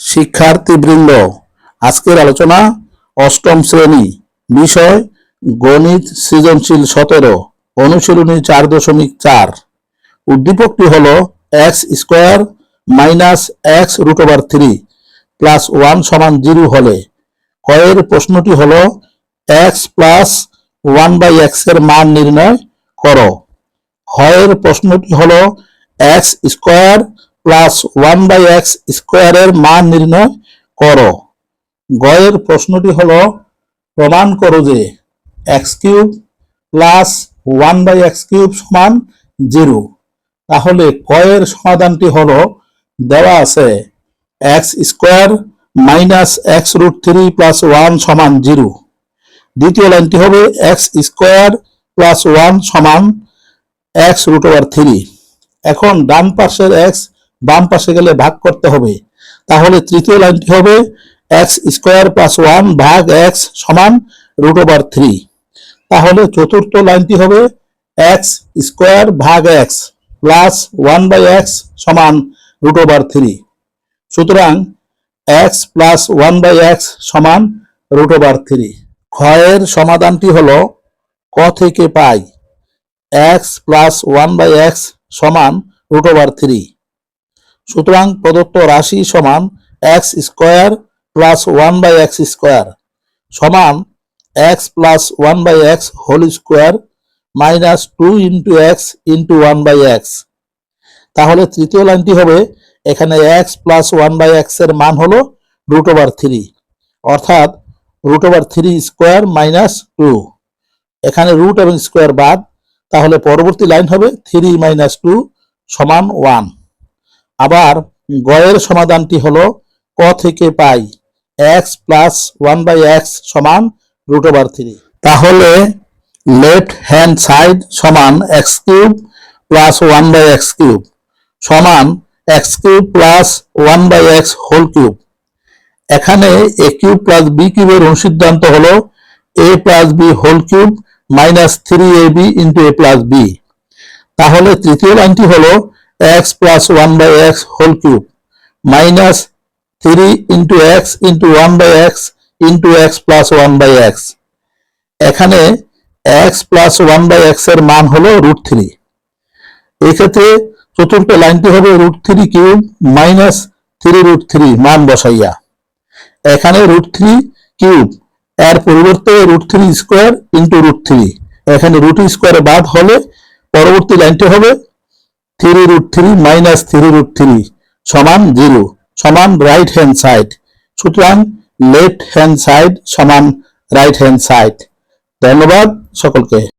শিক্ষার্থীবৃন্দ, আজকের আলোচনা অষ্টম শ্রেণি বিষয় গণিত সৃজনশীল সতেরো, অনুশীলনী চার দশমিক চার। উদ্দীপকটি হল X square minus X root over three plus one সমান জিরো হলে। কয়ের প্রশ্নটি হল এক্স প্লাস ওয়ান বাই এক্সের মান নির্ণয় করো। হয়ের প্রশ্নটি হল X square plus one by X স্কোয়ারের মান নির্ণয় করো। গয়ের প্রশ্নটি হল, প্রমাণ করো যে X cube plus one by X cube সমান জিরো তাহলে কয়ের সমাধানটি হল, দেওয়া আছে X square minus X root three plus one সমান জিরো দ্বিতীয় লাইনটি হবে এক্স স্কোয়ার প্লাস ওয়ান সমান এক্স রুট ওভার থ্রি এখন ডান পাশের এক্স বাম পাশে গেলে ভাগ করতে হবে। তাহলে তৃতীয় লাইনটি হবে এক্স স্কোয়ার প্লাস ওয়ান ভাগ এক্স সমান রুট ওভার থ্রি তাহলে চতুর্থ লাইনটি হবে এক্স স্কোয়ার ভাগ X plus one by X সমান রুট ওভার থ্রি সুতরাং X plus one by X সমান রুট ওভার থ্রি ক্ষয়ের সমাধানটি হলো ক থেকে পাই। X plus one by X সমান রুট ওভার থ্রি সুতরাং প্রদত্ত রাশি সমান X square plus one by X square সমান X plus one by X whole square minus two into X into one by X. তাহলে তৃতীয় লাইনটি হবে, এখানে এক্স প্লাস ওয়ান বাই এক্সের মান হলো রুট ওভার থ্রি, অর্থাৎ root over three square minus two. এখানে রুট এবং স্কোয়ার বাদ, তাহলে পরবর্তী লাইন হবে থ্রি মাইনাস টু সমান ওয়ান। আবার গয়ের সমাধানটি হলো ক থেকে পাই X plus one by X সমান রুট ওভার থ্রি তাহলে লেফট হ্যান্ড সাইড সমান X cube plus one by X cube সমান X cube plus one by X whole cube এখানে এ কিউব প্লাস বি কিউবের অনুসিদ্ধান্ত হল A plus B whole cube minus three A B into A plus B তাহলে তৃতীয় লাইনটি হলো X plus one by X whole cube minus three into X into one by X into X plus one by X এখানে x plus one by এক্সের মান হলো root three এক্ষেত্রে চতুর্থ লাইনটি হবে root three cube minus three root three মান বসাইয়া। এখানে রুট থ্রি কিউব এর পরিবর্তে root three square into root three এখানে রুট স্কোয়ার বাদ হলে পরবর্তী লাইনটি হবে three root three minus three root three সমান জিরো, সমান রাইট হ্যান্ড সাইড সুতরাং লেফট হ্যান্ড সাইড সমান রাইট হ্যান্ড সাইড ধন্যবাদ সকলকে।